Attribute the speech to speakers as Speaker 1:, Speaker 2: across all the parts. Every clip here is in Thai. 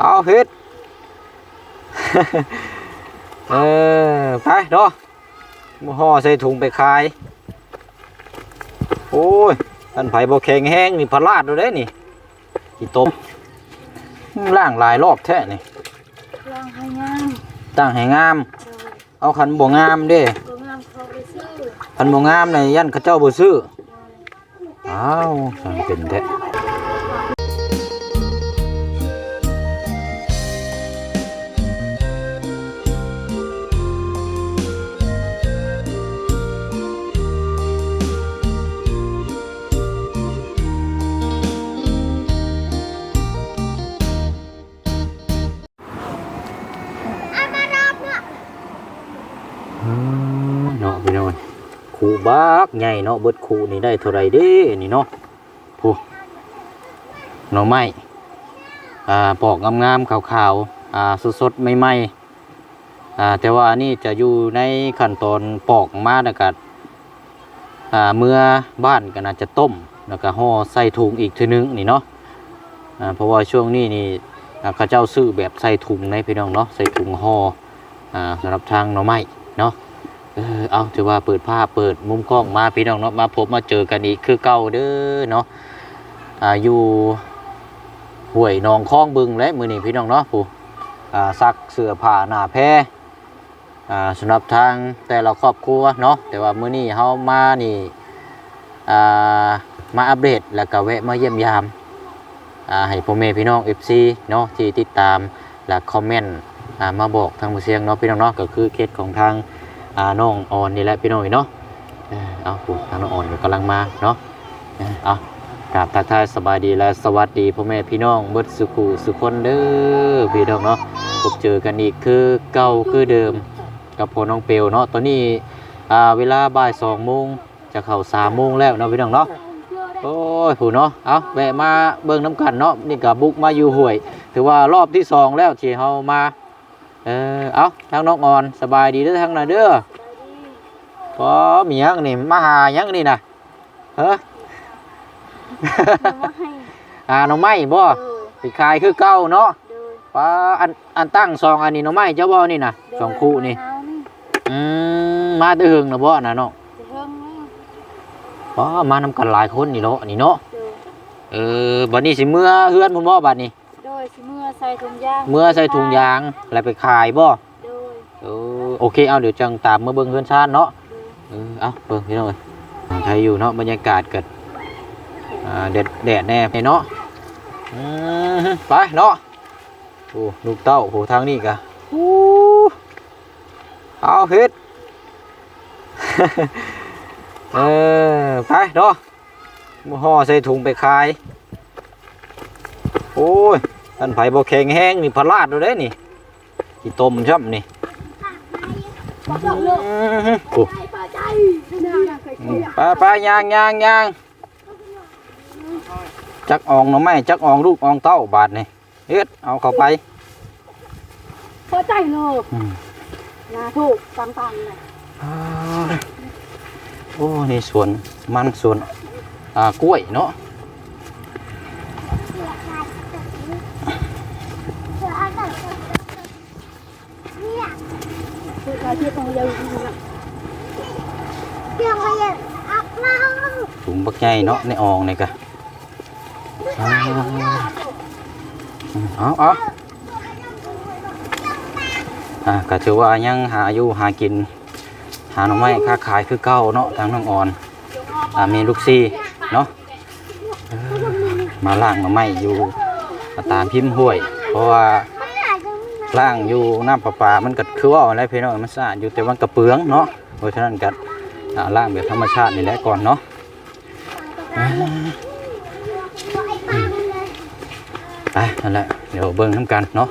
Speaker 1: เอาเฮ็ดเออไปเนาะบ่ห่อใส่ถุงไปขาย โอ้ยท่านไผบ่แข็งแห้งนี่พลาดแล้วเด้นี่อีตบล่างหลายรอบแท้นี่
Speaker 2: ลองให้งาม
Speaker 1: ตั้งให้งาม
Speaker 2: โดย
Speaker 1: เอาคันบ่งามเด้
Speaker 2: ตัวงามเขาไปซื้อ
Speaker 1: คันบ่งามนี่ยันเขาเจ้าบ่ซื้อ
Speaker 2: โดย
Speaker 1: อ้าวสั่งเป็นแท้ บักใหญ่เนาะเบิดคูนี่ได้เท่าไรเด้นี่เนาะผู้หน่อไม้อ่าปอกงามๆขาวๆอ่าสดๆใหม่ๆอ่าแต่ว่านนี้จะอยู่ในขั้นตอนปอกมาแล้วก็อ่าเมื่อบ้านก็น่าจะต้มแล้วก็ห่อใส่ถุงอีกทีนึงนี่เนาะอ่าเพราะว่าช่วงนี้นี่อ่าเจ้าซื้อแบบใส่ถุงในพี่น้องเนาะใส่ถุงห่ออ่าสำหรับทางหน่อไม้เนาะ ออเอาถือว่าเปิดภาพเปิดมุมกล้องมาพี่น้องเนาะมาพบมาเจอกันอีกคือเก่าเด้อเนาะอ่าอยู่ห้วยหนองคลองบึงและมือนี้พี่น้องเนาะผู้อ่าซักเสื้อผ้าหน้าแพรอ่าสำหรับทางแต่ละครอบครัวเนาะแต่ว่ามือนี้เฮามานี่อ่ามาอัปเดตแล้วก็แวะมาเยี่ยมยามอ่าให้พ่อแม่พี่น้อง FC เนาะที่ติดตามและคอมเมนต์อ่ามาบอกทางผู้เสียงเนาะพี่น้องเนาะก็คือเคสของทาง อาน้องออนนี่แหละพี่น้องเนาะเอาผู้ทางน้องออนกำลังมาเนาะเอากราบทักทายสบายดีและสวัสดีพ่อแม่พี่น้องเบิดสุขุสุคนเด้อพี่น้องเนาะพบเจอกันอีกคือเก่าคือเดิม กับพ่อน้องเปียวเนาะตอนนี้อ่าเวลาบ่ายสองโมงจะเข้าสามโมงแล้วเนาะพี่น้องเนาะโอ้ยผู้เนาะเอาแวะมาเบิ่งน้ำกันเนาะนี่กับบุกมาอยู่ห่วย ถือว่ารอบที่สองแล้วที่เฮามา เออเอาทางน้องออนสบายดีเด้อทางน่ะเด้อพอมีหยังนี่มาหาหยังนี่นะเฮ้อ
Speaker 2: เอามาให้
Speaker 1: หาหน่อไม้บ่
Speaker 2: โดย
Speaker 1: ไปขายคือเก่าเนาะ
Speaker 2: โดย
Speaker 1: ป้าอันอันตั้งซองอันนี้หน่อไม้เจ้าบ่นี่นะสองคู่นี่
Speaker 2: เอานี่
Speaker 1: อืมมาแตะหึงนะบ่น่ะเนาะ
Speaker 2: จะเพิ่งนี่
Speaker 1: ป้ามานำกันหลายคนนี่เนาะนี่เนาะ
Speaker 2: โดย
Speaker 1: เออบัดนี้สิเมื่อเฮือนพุ่นบ่บัดนี้
Speaker 2: โด ยสิเมื่อใส่ถุงยาง
Speaker 1: เมื่อใส่ถุงยางแล้วไปขายบ่
Speaker 2: โดย
Speaker 1: เออโอเคเอาเดี๋ยวจังตามมาเบิ่งเฮือนชาติเนาะ
Speaker 2: โดย
Speaker 1: เออเอาเบิ่งพี่น้องเอ้ยใครอยู่เนาะบรรยากาศเกิดอ่าแดดแดดแน่เนาะอืมไปเนาะโอ้ลูกเต้าโหทางนี้กะโอ้เอาเฮ็ดเออไปเนาะบ่ห่อใส่ถุงไปขาย โอ้ย ท่านไผบ่แข็งแห้งนี่พลาดแล้วเด้นี่ที่ต้มช่ำนี่อืมโอ้อืมไปไปยางยางยางจักอองหน่อไม้จักอองลูกอองเต้าบาทนี่เฮ็ดเอาเข้าไป
Speaker 2: พอใจเลย
Speaker 1: อืม
Speaker 2: นาถูกฟังฟังเลย
Speaker 1: โอ้ นี่สวนมันสวนอ่ากล้วยเนาะ
Speaker 2: คือเราที่ต้องเร็วที่สุด
Speaker 1: ถุงบักใหญ่เนาะในอองนี่กะอ่าเอาเอาอ่าก็ถือว่ายังหาอยู่หากิน หาหน่อไม้ค้าขายคือเก่าเนาะทางน้องอ่อนอ่ามีลูกซีเนาะมาล่างหน่อไม้อยู่ตามพิมพ์ห้วย เพราะว่า ล่างอยู่น้ำประปามันก็คือว่าอะไรพี่น้องมันสะอาดอยู่แต่มันกระเปืองเนาะเพราะฉะนั้นก็อ่าล่างแบบธรรมชาตินี่แหละก่อนเนาะไปนั่นแหละเดี๋ยวเบิ่งน้ำกันเนาะ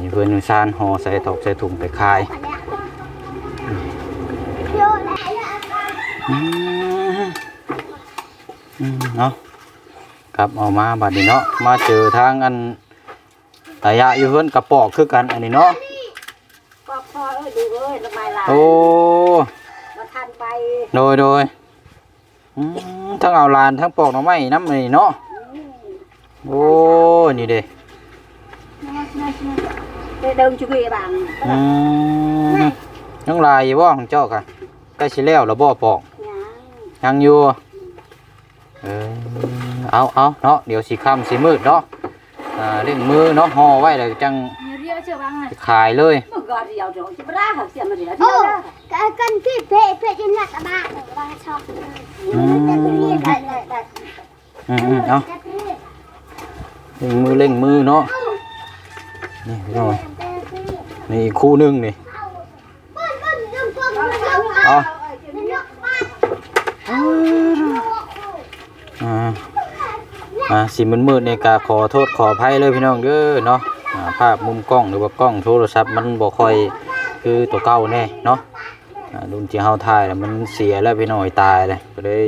Speaker 1: อยู่เพื่อนอยู่ซานห่อใส่ตอกใส่ถุงไปขายเนาะครับเอามาบัดนี้เนาะมาเจอทางอัน ตายะอยู่เพื่อนกระปอกคือกันอันนี้เนาะ
Speaker 2: ก็พอเอ้ยดูเอ้ยระบายลาย
Speaker 1: โอ้
Speaker 2: มาทันไป
Speaker 1: โดยโดยอืมทั้งเอาลานทั้งปอกหน่อไม้น้ำอันนี้เนาะโอ้นี่เด้
Speaker 2: để đơn cho người bạn
Speaker 1: อืมยังลายอยู่บ่ของเจ้าค่ะใกล้สิแล้วแล้วบ่ปอก
Speaker 2: nhà
Speaker 1: ยังอยู่เออเอาเอาเนาะเดี๋ยวสิค่ำสิมืดเนาะ อ่าเร่งมือเนาะห่อไว้แล้วจัง
Speaker 2: riêu chưa bằng này
Speaker 1: ขายเลย
Speaker 2: một gọt riêu rồi chứ ra học xem mà riêu
Speaker 3: โอ้
Speaker 2: riêu ra
Speaker 3: กันกันที่เพจเพจยังหนักกระบะหรือกระบะชอบ
Speaker 1: อืม
Speaker 3: แต่ไปเรียนได้ได้ได้
Speaker 1: อืมอืมเอา
Speaker 3: แต่ไปเรียน
Speaker 1: เร่งมือเร่งมือเนาะนี่พี่น้อง
Speaker 3: แต่ไปเรียน
Speaker 1: นี่อีกคู่หนึงนี่
Speaker 3: บ้านบ้านเรื่องพวกมันเอา
Speaker 1: เอา
Speaker 3: เรื่องบ้าน
Speaker 1: อ่า อ่าสิมันมืดๆในกาขอโทษขออภัยเลยพี่น้องเด้อเนาะอ่าภาพมุมกล้องหรือว่ากล้องโทรศัพท์มันบ่ค่อยคือตัวเก่าแน่เนาะอ่ารุ่นที่เฮาถ่ายแล้วมันเสียแล้วพี่น้อยตายเลยก็เลย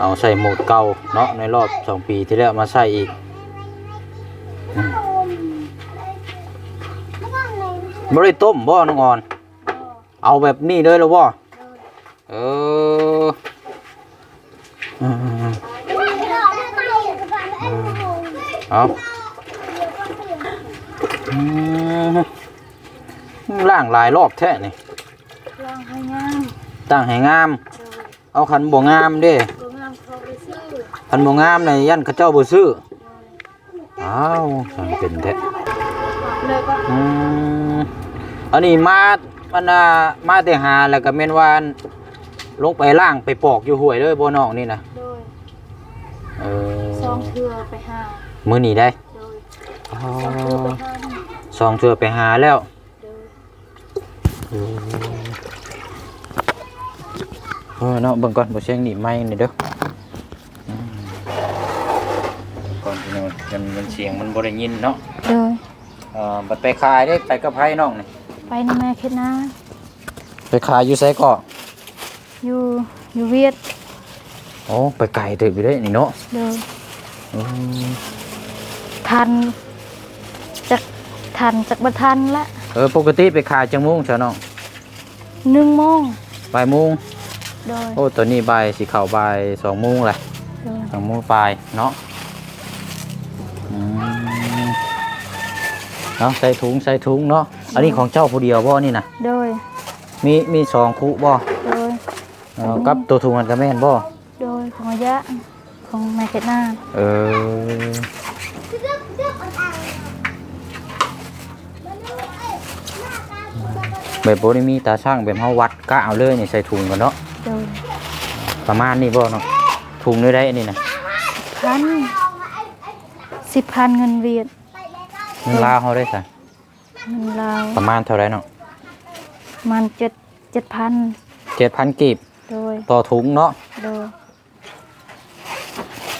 Speaker 1: เอาใส่โหมดเก่าเนาะในรอบสองปีที่แล้วมาใส่อีกอืมบ่ได้ต้มบ่น้องอ่อน เอาแบบนี้เลยแล้วบ่เออมๆ เอาอืมล่างหลายรอบแท้นี่
Speaker 2: lang hai ngang
Speaker 1: ตั้งให้งาม เอาขันบ่งามเด้
Speaker 2: cô ngang không đi sư
Speaker 1: ขันบ่งามในยันเขาเจ้าบ่ซื้ออ้าวสั่งเป็นแท้
Speaker 2: nơi con
Speaker 1: อืมอันนี้มามันน่ะมาแต่หาแล้วก็แม่นว่าลงไปล่างไปปอกอยู่ห้วยเลยบ่น้องนี่นะ
Speaker 2: đôi
Speaker 1: เออ
Speaker 2: xong thưa phải hà
Speaker 1: มื้อนี้ได้
Speaker 2: đôi
Speaker 1: อ๋อ
Speaker 2: xong thưa phải hà
Speaker 1: สองเทื่อไปหาแล้ว
Speaker 2: đôi
Speaker 1: เออเนาะเบิ่งก่อนบ่เสียงหนีไม้นี่เด้ออืมก่อนพี่น้องมันมันเสียงมันบ่ได้ยินเนาะ
Speaker 2: đôi
Speaker 1: เอ่อบัดไปขายเด้ไปกับไผน้องนี่
Speaker 2: ไปนำแม่คิดนะ
Speaker 1: ไปขายอยู่ไสก็
Speaker 2: อยู่อยู่เวียด
Speaker 1: โอ้ไปไกลเถิดอยู่เด้นี่เนาะ
Speaker 2: เดิน
Speaker 1: อืม
Speaker 2: ทันจากทันจากบัทันละ
Speaker 1: เออปกติไปขายจังโมงซะน้อง
Speaker 2: หนึ่งโมง
Speaker 1: บ่ายโมง
Speaker 2: โดย
Speaker 1: โอ้ตอนนี้บ่ายสิเข้าบ่ายสองโมงแหละ
Speaker 2: โดย
Speaker 1: สองโมงปลายเนาะอืมเนาะใส่ถุงใส่ถุงเนาะอันนี้ของเจ้าผู้เดียวบ่นี่นะ
Speaker 2: โดย
Speaker 1: มีมีสองคุบ่
Speaker 2: โดย
Speaker 1: เอ่อกับตัวถุงมันก็แม่นบ่
Speaker 2: โดยของระยะของแม่คิดนา
Speaker 1: เออ แบบบ่ได้มีตาช่างแบบเฮาวัดกะเอาเลยนี่ใส่ถุงกันเนาะ
Speaker 2: โดย
Speaker 1: ประมาณนี้บ่เนาะถุงนี่ได้อันนี้นะ
Speaker 2: พันสิบพันเงินเวียด
Speaker 1: เงินลาวเฮาได้ซะ
Speaker 2: เงินลาว
Speaker 1: ประมาณเท่าไหร่เนาะ
Speaker 2: ประมันเจ็ดเจ็ดพัน
Speaker 1: 7,000กีบ
Speaker 2: โดย
Speaker 1: ต่อถุงเนาะ
Speaker 2: โดย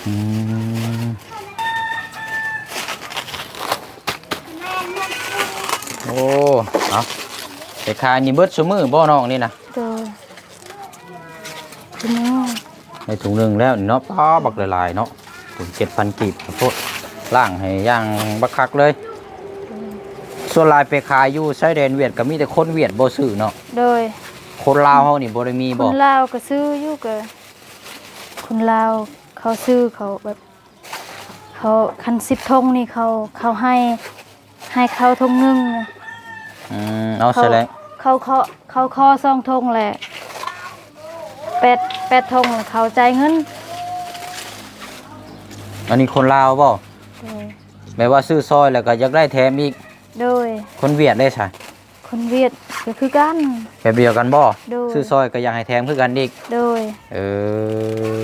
Speaker 1: อืม อ้เอาไปขายนี่เบิดซุมื้อบ่น้องนี่นะ
Speaker 2: โดยคุณน้อง
Speaker 1: ในถุงหนึงแล้วนี่เนาะป้าบักหลายๆเนาะถุง7,000กีบขอโทษล่างให้ย่างบักคักเลย ส่วนหลายไปขายอยู่ชายแดนเวียดก็มีแต่คนเวียดบ่ซื้อเนาะ
Speaker 2: โดย
Speaker 1: คนลาวเฮานี่บ่ได้มี
Speaker 2: ค
Speaker 1: บ่
Speaker 2: นลาวก็ซื้ออยู่กับคนลาวเขาซื้อเขาแบบเขาคันสิบทงนี่เขาเขาให้ให้เขาทงหนึงน่ะ
Speaker 1: อืมเอา
Speaker 2: เขา
Speaker 1: แสดง
Speaker 2: เขาเขาเขาคอซองทงแหละแปดแปดทงเขาใจายเงิน
Speaker 1: อันนี้คนลาวบ่
Speaker 2: โดย
Speaker 1: แม้ว่าซื้อซอยแล้วก็อยากได้แถมอีก
Speaker 2: โดย
Speaker 1: คนเวียดได้ใช่
Speaker 2: คนเวียดก็คือกัน
Speaker 1: แบบเดียวกันบ่
Speaker 2: โดย
Speaker 1: ซื้อซอยก็อยากให้แถมคือกันอีก
Speaker 2: โดย
Speaker 1: เออ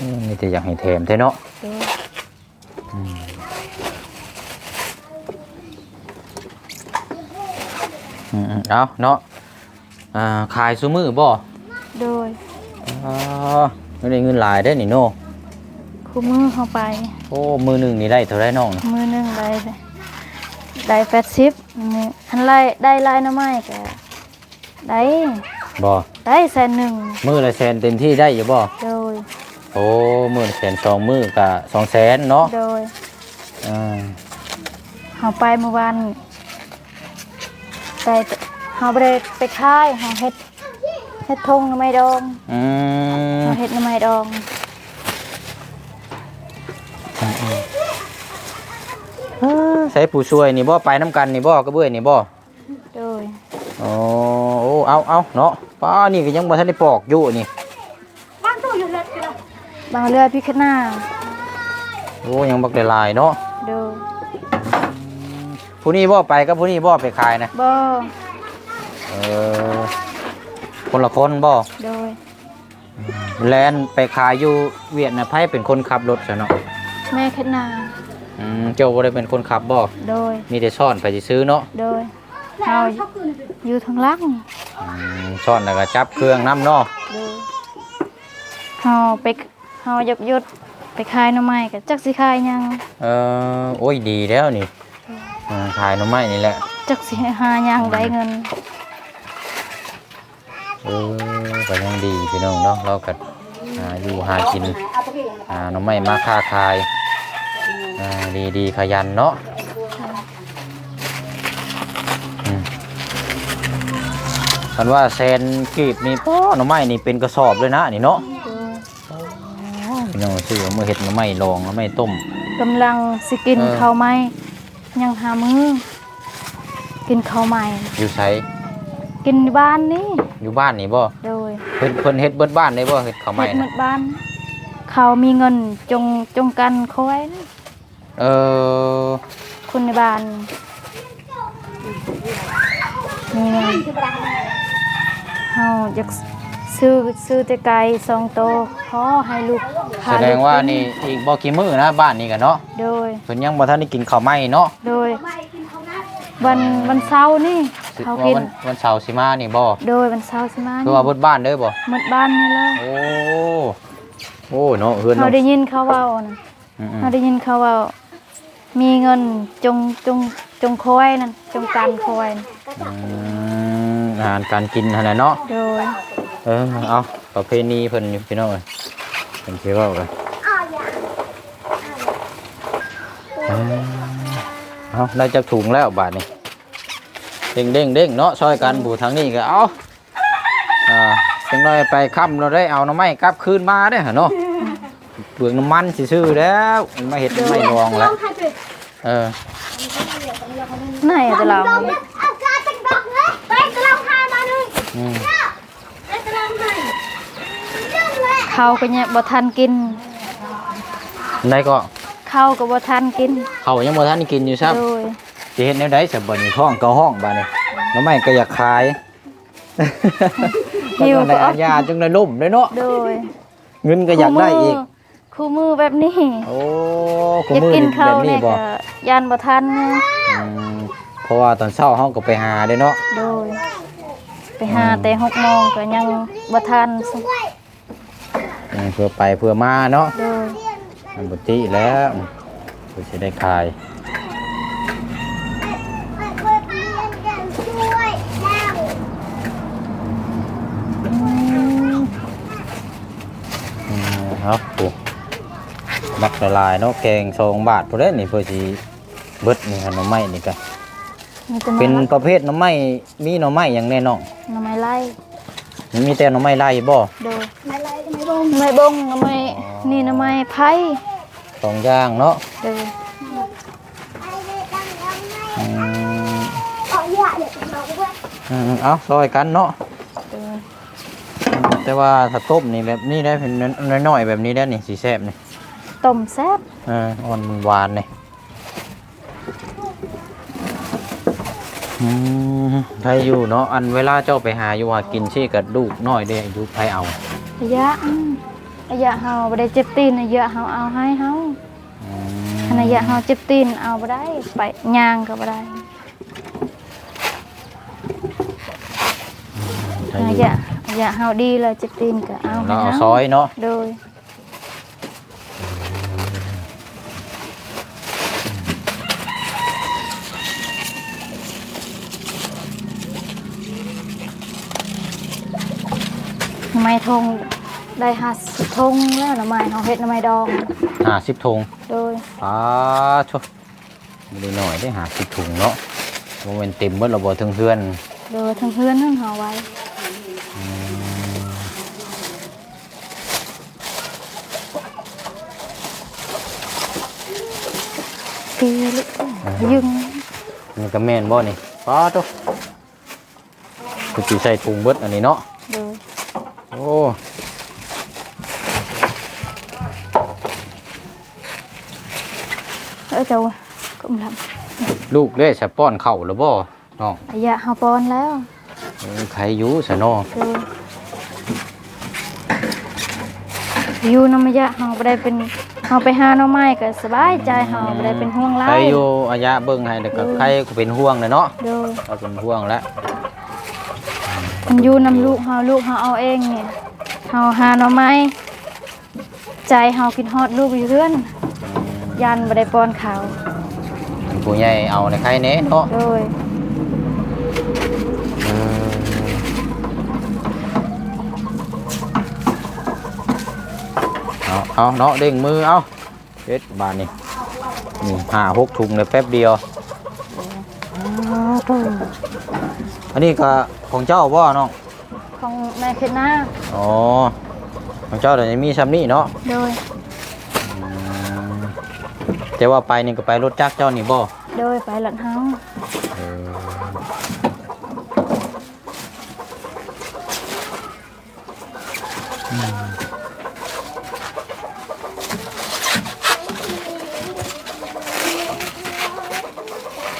Speaker 1: อืมนี่แต่อยากให้แถมแท้เนาะ
Speaker 2: โดย
Speaker 1: อืมๆเอาเนาะอ่าขายซุมือบ่
Speaker 2: โดย
Speaker 1: อ๋อไม่ได้เงินหลายได้อนี่โน่
Speaker 2: คู่มือเข้าไป
Speaker 1: โอ้มือหนึ่งนี่ได้เท่าไรน้องน่ะ
Speaker 2: มือหนึงได้ได้แปดสิบนี่อันไล่ได้ไล่หน้ำไม้ก็ได้
Speaker 1: บ่
Speaker 2: ได้แสนหนึ่ง
Speaker 1: มือละแสนเต็มที่ได้อยู่บ่
Speaker 2: โดย
Speaker 1: โอ้มือละแสนสองมือก็สองแสนเนาะ
Speaker 2: โดย
Speaker 1: อ่า
Speaker 2: เขาไปเมื่อวาน แต่เขาไปไปค่ายเขาเฮ็ดเฮ็ดทงหน้ำไม้ดอง
Speaker 1: อืม
Speaker 2: เขาเฮ็ดหน้ำไม้ดอง
Speaker 1: เอ้ใช้ผู้ช่วยนี่บ่ไปน้ำกันนี่บ่กระเบื้อยนี่บ่
Speaker 2: โดย
Speaker 1: โอ้โอ้เอาเอาเนาะป้านี่ก็ยังบ่ทันได้ปอกอยู่นี่
Speaker 3: บานตู้อยู่เลยกัน
Speaker 2: บางเรือพิคหน้า
Speaker 1: โอ้ยังบักได้หลายเนาะ ผู้นี้บ่ไปกับผู้นี้บ่ไปขายนะ
Speaker 2: บ่
Speaker 1: เออคนละคนบ่
Speaker 2: โดย
Speaker 1: แลนไปขายอยู่เวียดนะไผเป็นคนขับรถซะเนาะ
Speaker 2: แม่คณา
Speaker 1: อืมเจ้าบ่ได้เป็นคนขับบ่
Speaker 2: โดย
Speaker 1: มีแต่ซ่อนไปสิซื้อเนาะ
Speaker 2: โดยเฮาอยู่ทางหลัง
Speaker 1: อืมซ่อนแล้วก็จับเครื่องน้ำเนาะ
Speaker 2: โดยเฮาไปเฮาหยบยศไปขายหน่อไม้ก็จักสิขายหยัง
Speaker 1: เออโอ้ยดีแล้วนี่เออขายหน่อไม้นี่แหละ
Speaker 2: จักสิหาหยังได้เงิน
Speaker 1: เออก็ยังดีพี่น้องเนาะเราก็หาอยู่หากินหาหน่อไม้มาค้าขายอ่าดีดีขยันเนาะอืมคันว่าแซนกีบนี่ป้อหน่อไม้นี่เป็นกระสอบเลยนะนี่เนาะ
Speaker 2: โดย
Speaker 1: พี่น้องซื้อเอามื่อเห็ดหน่อไม้ลองหน่อไม้ต้ม
Speaker 2: กำลังสิกิน
Speaker 1: เออ
Speaker 2: ข้าวไหม้ ยังหามือกินข้าวใหม่
Speaker 1: อยู่ไส
Speaker 2: กินในบ้านนี่
Speaker 1: อยู่บ้านนี่บ่
Speaker 2: โดย
Speaker 1: เพิ่นเพิ่นเฮ็ดเบิดบ้านได้บ่เฮ็ดข้าวไหม้
Speaker 2: เฮ็ดหม
Speaker 1: นะ
Speaker 2: ดบ้าน เขามีเงินจงจงกันเขาไว้นะ
Speaker 1: เออ
Speaker 2: คนในบ้าน มีเงินเฮาอยาก ซื้อซื้อแต่ไก่สองโตวพอให้ลูกพ
Speaker 1: แสดงว่านี่อีกบ่กี่มื้อนะบ้านนี้กันเนาะ
Speaker 2: โดย
Speaker 1: เพิ่นยังบ่ทันได้กินข้าวไหม้เนาะ
Speaker 2: โดย วันวันเสาร์นี่
Speaker 1: สิ
Speaker 2: เขา
Speaker 1: ว่า
Speaker 2: กิน
Speaker 1: วันวันเสาร์สิมานี่บ่
Speaker 2: โดยวันเสาร์สิมา
Speaker 1: คือ
Speaker 2: นี่
Speaker 1: ว่าเบิดบ้านเด้อบ่
Speaker 2: หมดบ้านนี่เลย
Speaker 1: โอ้โอ้เนาะเฮือน
Speaker 2: เขา
Speaker 1: เนาะ
Speaker 2: ได้ยินเขาเว่านะ
Speaker 1: อืม
Speaker 2: เขาได้ยินเขาเว่ามีเงินจงจงจงคอยนั่นจงการคอยนั่น
Speaker 1: ๆอืมอาหารการกินหั่นแหละเนาะ
Speaker 2: โดย
Speaker 1: เออเอาประเพณีเพิ่นอยู่พี่น้องเอ้ยเพิ่นสิเว้ากัน
Speaker 3: อ้าวอย่า
Speaker 1: เออเอาได้จักถุงแล้วบาดนี้เด้งเด้งเด้งเนาะซอยกันผู้ทางนี้ก็เอาอ่าจังน้อยไปค่ำเราได้เอาหน่อไม้กลับคืนมาเด้อหั่นเนาะเปลืองน้ำมันสิซื้อแล้วมันมาเฮ็ดน้ำไม้รองแล้วเออ
Speaker 2: ไหนอะจะเรา
Speaker 3: ลอง
Speaker 2: ขาก็เนี่ยบ่ทันกิน
Speaker 1: ได้ก็
Speaker 2: เขาก็บ่ทันกิน
Speaker 1: เขายังบ่ทันได้กินอยู่ซับ
Speaker 2: โดย
Speaker 1: สิเฮ็ดแนวใดสับบ่นี่ท้องเกาห้องบาดนี้หน้ำไม้ก็อยากขาย
Speaker 2: หิว
Speaker 1: ก็
Speaker 2: ก็
Speaker 1: ได้
Speaker 2: เอา
Speaker 1: อาญาจังได้ล่มเลยเนาะ
Speaker 2: โดย
Speaker 1: เงินก็อยากได้อีก
Speaker 2: คู่มือแบบนี้
Speaker 1: โอ้
Speaker 2: อ
Speaker 1: คุ
Speaker 2: ยาก
Speaker 1: มือ
Speaker 2: กิน
Speaker 1: นี่
Speaker 2: ข้า
Speaker 1: แบ
Speaker 2: ว
Speaker 1: บนี้
Speaker 2: เนี่ย
Speaker 1: บ่
Speaker 2: ก็ยานบ่ทันนะ
Speaker 1: อืมเพราะว่าตอนเช้าเฮาก็ไปหาเด้เนาะ
Speaker 2: โดย ไปหาแต่หกโมงก็ยังบ่ทันสิ
Speaker 1: อืม เพื่อไปเพื่อมาเนาะ
Speaker 2: โดย
Speaker 1: มันบ่ติแล้วเพื่อสิได้ขาย
Speaker 3: ไปเปิดเรียนกันช่วยแล้ว
Speaker 1: อืมครับโอ้บักละลายเนาะแกง2บาทพุ่นเด้นี่เพื่อสิเบิดนี่ขนมไม้นี่ก็
Speaker 2: มีแต่
Speaker 1: เป็น
Speaker 2: หน่อ
Speaker 1: ประเภทหน่อไม้มีหน่อไม้หยังแน่น้อง
Speaker 2: หน่อไม้ไล่
Speaker 1: มันมีแต่หน่อไม้ไล่บ่
Speaker 2: โดย
Speaker 3: ไม่ไรไม่บ ง
Speaker 2: หน่อไม้บงหน่อไม้นี่หน่อไม้ไผ่
Speaker 1: สองอย่างเนาะ
Speaker 2: โดย
Speaker 3: ไอ้เด็กดังดังไง
Speaker 1: อืม
Speaker 3: อ๋ออย่าเด็กเราด้วย
Speaker 1: อืมเอาซอยกันเนาะ
Speaker 2: โดย
Speaker 1: แต่ว่าถ้าต้มนี่แบบนี้ได้เป็นน้อยๆแบบนี้ได้นี่สีแซ่บนี่
Speaker 2: ต้มแซ่บ
Speaker 1: เอออ่อนหวานนี่อืมใครอยู่เนาะอันเวลาเจ้าไปหาอยู่หากินชี่กับลูกน้อยเด้อายุใครเอา
Speaker 2: ระยะอืมระยะเฮาบ่ได้เจ็บตีนระยะเฮาเอาให้เฮา
Speaker 1: อื
Speaker 2: อันระยะเฮาเจ็บตีนเอาบ่ได้ไปย่างก็บ่ได้
Speaker 1: ใคร
Speaker 2: ระ
Speaker 1: อยู่
Speaker 2: ยะระยะเฮาดีแล้วเจ็บตีนก็เอาให้
Speaker 1: เราเอา
Speaker 2: เฮา
Speaker 1: ซอยเนาะ
Speaker 2: โดย ไม้ทงได้ห้าสิบทงแล้วหน่อไม้เขาเฮ็ดหน่อไม้ดอง
Speaker 1: หาสิบถุง
Speaker 2: โดย
Speaker 1: อ้าชดไม่ได้หน่อยได้หาสิบถุงเนาะโมเมนเต็มเบิดระบบทั้งเพื่อน
Speaker 2: โดยทั้งเพื่อนทั้งเฮาไว้ปีลูกยึง
Speaker 1: นี่ก็แม่นบ่นี่ป้าตุ๊กูสิใส่ถุงเบิดอันนี้เนาะ
Speaker 2: โดย
Speaker 1: โอ้
Speaker 2: เออเจ้ากุมล
Speaker 1: ลูกเด้สะป้อนเข้าวแล้วบ่น้องำ
Speaker 2: อายะเฮาปอนแล้ว
Speaker 1: เออใครอยู่ซะเนาะ
Speaker 2: โดยอยู่นำอายะเฮาบ่ได้เป็นเฮาไปหาหน่อไม้ก็สบายใจเฮาบ่ได้เป็นห่วงหลา
Speaker 1: ใคร
Speaker 2: ย
Speaker 1: อยู่อายะเบิ่งให้แล้วก็ใครก็เป็นห่วงเลยเนาะ
Speaker 2: โดย
Speaker 1: ก็เป็นห่วงแล้ว
Speaker 2: มันอยู่นำลูกเฮาลูกเฮาเอาเองเนี่ยเฮาหาหน่อไม้ใจเฮาคิดฮอดลูกอยู่เรือนยันบ่ได้ป้อนข้าว
Speaker 1: ผู้ใหญ่เอาในใครเน่เนาะ
Speaker 2: โดย
Speaker 1: เออเอาเอาเนาะเด้งมือเอาเฮ็ดบานนี่นี่ห้าหกถุงเลยแป๊บเดียว อันนี้ก็ของเจ้าบ่น้อง
Speaker 2: ของแม่เฮ็ดนา
Speaker 1: อ๋อของเจ้าเดี๋ยวนี้มีซ้ำนี่เนาะ
Speaker 2: โดย
Speaker 1: อืมแต่ว่าไปนี่ก็ไปรถจักรเจ้านี่บ่
Speaker 2: โดยไปหลัดเฮา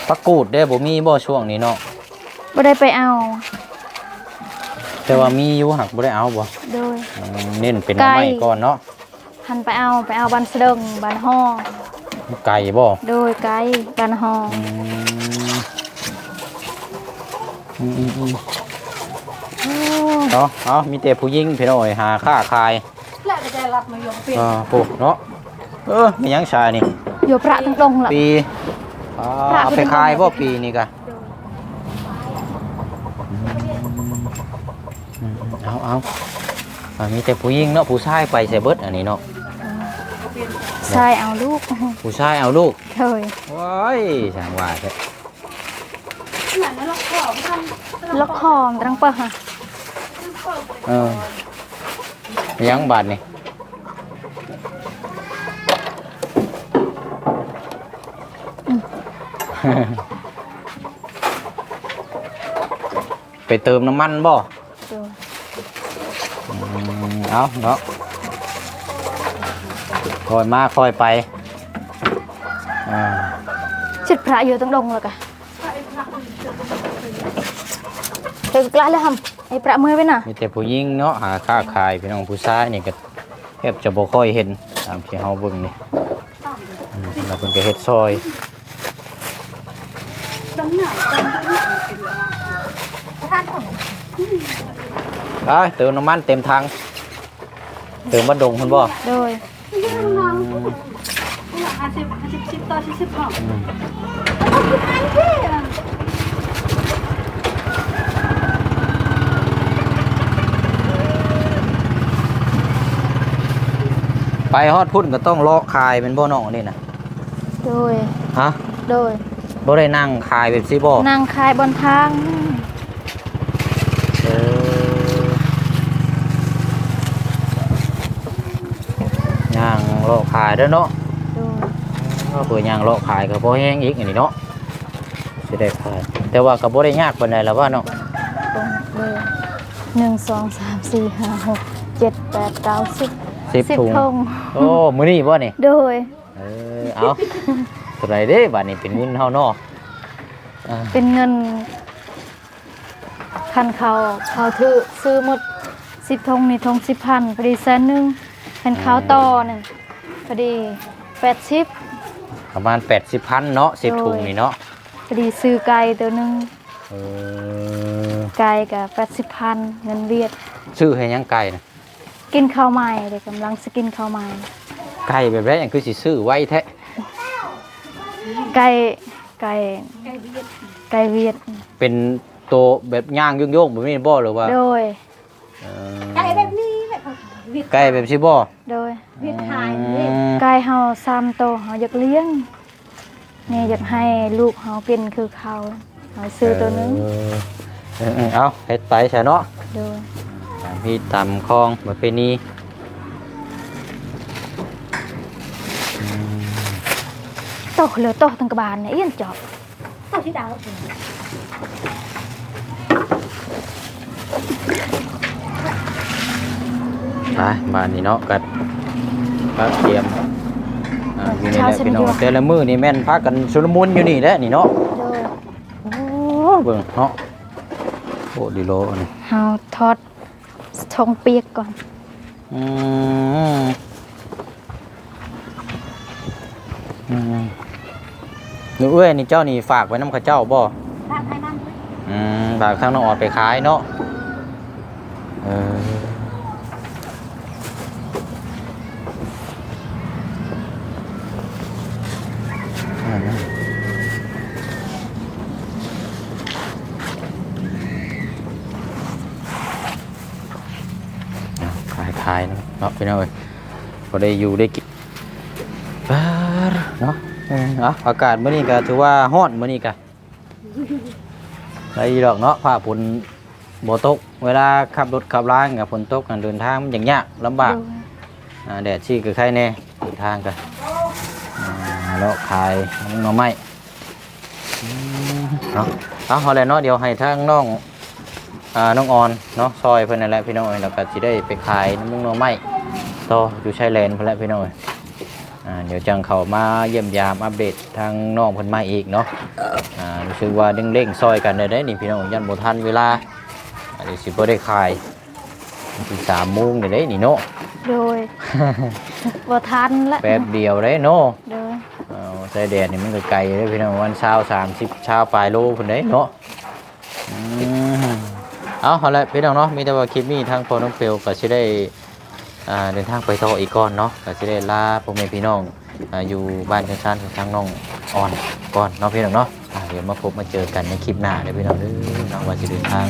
Speaker 1: ประกูดได้บ่มีบ่ช่วงนี้เนาะ
Speaker 2: บ่ได้ไปเอา
Speaker 1: แต่ว่ามีอยู่หักบ่ได้เอาบ่
Speaker 2: โดย
Speaker 1: อืมเน้นเป็นหน่อไม้
Speaker 2: ไก่
Speaker 1: ก่อนเนาะ
Speaker 2: หันไปเอาไปเอาบันสะเดิงบันห่อ
Speaker 1: ไก่บ่
Speaker 2: โดยไกด์บันห่อ
Speaker 1: อืมอืมอืมอืม
Speaker 2: โอ้
Speaker 1: เนาะเอามีแต่ผู้หญิงพี่น้อยหาค่าขาย
Speaker 3: แล้วก็จะรับมายงเป็น
Speaker 1: อ่าปุ๊เนาะเออมีหยังชายนี่
Speaker 2: อยู่พระตรงๆล่ะ
Speaker 1: ปี อ่า
Speaker 2: พระ
Speaker 1: เอา
Speaker 2: เป็
Speaker 1: ไป
Speaker 2: น
Speaker 1: ขาย
Speaker 2: คน
Speaker 1: บ่ปีนี่กะเอาเอาอ่ามีแต่ผู้หญิงเนาะผู้ชายไปใส่เบิดอันนี้เนาะ
Speaker 2: ใช่เอาลูก
Speaker 1: ผู้ชายเอาลูก
Speaker 2: โดย
Speaker 1: ว้ายช่างว่าแท้
Speaker 3: หนังนั้นเราขอทำ
Speaker 2: ล็อกคอมตรังเปะฮะ
Speaker 1: เออมีหยังบาดนี่ ไปเติมน้ำมันบ่
Speaker 2: โดย
Speaker 1: อืมเอาเนาะคอยมาคอยไปอ่า
Speaker 2: ชิดพระอยู่ตรงดงแล้วกะเฮ้ยกล้าเลยฮัมไอ้พระมือไปน่ะ
Speaker 1: มีแต่ผู้หญิงเนาะหาค่าขายพี่น้องผู้ชายนี่ก็แทบจะบ่ค่อยเห็นตามที่เฮาเบิ่งนี่อืมแล้วเพิ่นก็เฮ็ดซอย
Speaker 3: ตรงไหนตรงไหนท่านของ
Speaker 1: ไปเติมน้ำมันเต็มถังเติมบัดดงเพิ่นบ่
Speaker 2: โดย
Speaker 3: ที่น้องห้าสิบห้าสิบสิบต่อสิบสิบหก
Speaker 1: อืม
Speaker 3: อันที่
Speaker 1: ไปฮอดพุ่นก็ต้องเลาะคายเป็นบ่น้องนี่นะ
Speaker 2: โดย
Speaker 1: ฮะ
Speaker 2: โดย
Speaker 1: บ่ได้นั่งคายแบบสิบ่
Speaker 2: นางคายบนทาง
Speaker 1: เออย่างเลาะคายเด้อเนาะ
Speaker 2: โดย
Speaker 1: ก็เปิดย่างเลาะขายก็พอแห้งอีกอันนี้เนาะสิได้ขาย แต่ว่าก็บ่ได้ยากปานใดแล้วว่าเนาะ
Speaker 2: ตรงเลยหนึ่งสองสามสี่ห้าหกเจ็ดแปดเก้าสิบ
Speaker 1: สิบ
Speaker 2: สิบ
Speaker 1: ถุง
Speaker 2: ทง
Speaker 1: โอ้ มื้อนี้บ่นี่
Speaker 2: โดย
Speaker 1: เออ เอาเท่าไหร่เด้บัดนี้เป็นเงินเฮาเนาะอ่า
Speaker 2: เป็นเงินคันเขาเขาถือซื้อหมดสิบทงนี่ทงสิบพันพอดีแสนหนึ่งคันเขาต่อหนึ่ง พอดีแปดสิบ
Speaker 1: ประมาณ80,000เนาะ10
Speaker 2: โอ้ย
Speaker 1: ถุงนี่เนาะ
Speaker 2: พอดีซื้อไก่ตัวหนึ่ง
Speaker 1: เออ
Speaker 2: ไก่กับแปดสิบพันเงินเวียด
Speaker 1: ซื้อให้หยังไก่นะ
Speaker 2: กินข้าวใหม่เด็กกำลังสกินข้าวใหม่
Speaker 1: ไก่แบบไรหยังคือสิซื้อไว้แท้
Speaker 2: ไก่ไก่ไก่เวียด
Speaker 1: เป็นตัวแบบย่างโยงๆแบบนี้บ่หรือว่า
Speaker 2: โดย
Speaker 1: เออ
Speaker 3: ไก่แบบนี้แหละวิท
Speaker 1: ไก่แบบสิบ่
Speaker 2: โดย
Speaker 3: วิทไทย
Speaker 1: อืม
Speaker 2: ไก่เฮาซ้ำโตเฮาอยากเลี้ยงนี่อยากให้ลูกเฮากินคือเขาเฮาซื้อตัวหนึง
Speaker 1: เออเออเออเอาเฮ็ดไปซะเนาะ
Speaker 2: โดย
Speaker 1: ตามพี่ตามคลองประเพณีอืม
Speaker 2: โตเหลือโตตั้งกระบาลเนี่ยเอี้ยนจอบ
Speaker 3: เอาที่ดาว
Speaker 1: ไปบ้านนี้เนาะกัด พักเตรียมอ่าอยู่นี่แหละพี่น้องแต่ละมื้อนี่แม่นพักกันชุลมุนอยู่นี่แหละนี่เนาะ
Speaker 2: โดย
Speaker 1: โอ้เบิ่งเนาะโอ้ดีโลอันนี้
Speaker 2: เฮาทอดทงเปียกก่อน
Speaker 1: อืมอืมหนูเอ้ยนี่เจ้านี่ฝากไว้น้ำข้าเจ้าบ่
Speaker 3: ทางให้นั่น
Speaker 1: อืมฝากทางน้องออดไปขายเนาะเออนั่นนะเอาขายขายเนาะเนาะ พี่น้องเอ้ยพอได้อยู่ได้กินบ้าเนาะเออเอาอากาศมื้อนี้ก็ถือว่าร้อนมื้อนี้ก็ไรดอกเนาะผ้าฝนบ่ตก เวลาขับรถขับล่างกับฝนตกกันเดินทางมันอย่างยากลำบาก
Speaker 2: โดย
Speaker 1: อ่าแดดชี้ก็ใครแน่เดินทางกันอ่าแล้วขายน้ำหน่อไม้อืมเนาะเอาเอาแล้วเนาะเดี๋ยวให้ทางน้องอ่าน้องออนเนาะซอยเพิ่นนั่นแหละพี่น้องเอ้ยแล้วก็สิได้ไปขายน้ำมันหน่อไม้ ต่ออยู่ชายแลนเพิ่นแหละพี่น้องเอ้ยอ่าเดี๋ยวจังเขามาเยี่ยมยามอัปเดตทางน้องเพิ่นมาอีกเนาะอ่ารู้สึกว่าเร่งๆซอยกันได้ได้นี่พี่น้องยันบ่ทันเวลาอันนี้สิบ่ได้ขายที่สามโมงได้ได้นี่เนาะ
Speaker 2: โดยบ่ทันละ
Speaker 1: แป๊บเดียวได้เนาะ
Speaker 2: โดย
Speaker 1: เอาใส่แดดนี่มันก็ไกลเด้อพี่น้องวันเช้า30เช้าปลายโลพุ่นเด้เนาะอืมเอาเอาละพี่น้องเนาะมีแต่ว่าคลิปนี้ทางพอน้องเฟลก็สิได้อ่า เดินทางไปต่ออีกก่อนเนาะก็สิได้ลาพ่อแม่พี่น้องออยู่บ้านข้างๆของทางน้องอ่อนก่อนเนาะพี่น้องเนาะเดี๋ยวมาพบมาเจอกันในคลิปหน้าเด้อพี่น้องเด้อเนาะว่าสิเดินทาง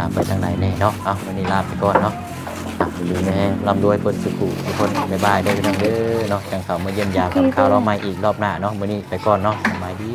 Speaker 1: าไปทางไหนแน่เนาะเอาวันนี้ลาไปก่อนเนาะอยู่ในลำด้วยเปิดสุขุทุกคนบ๊ายบายเด้อพี่น้องเด้อเนาะจังเขามาเยี่ยมยามกับข่าวเราใหม่อีกรอบหน้าเนาะวันนี้ไปก่อนเนาะสบายดี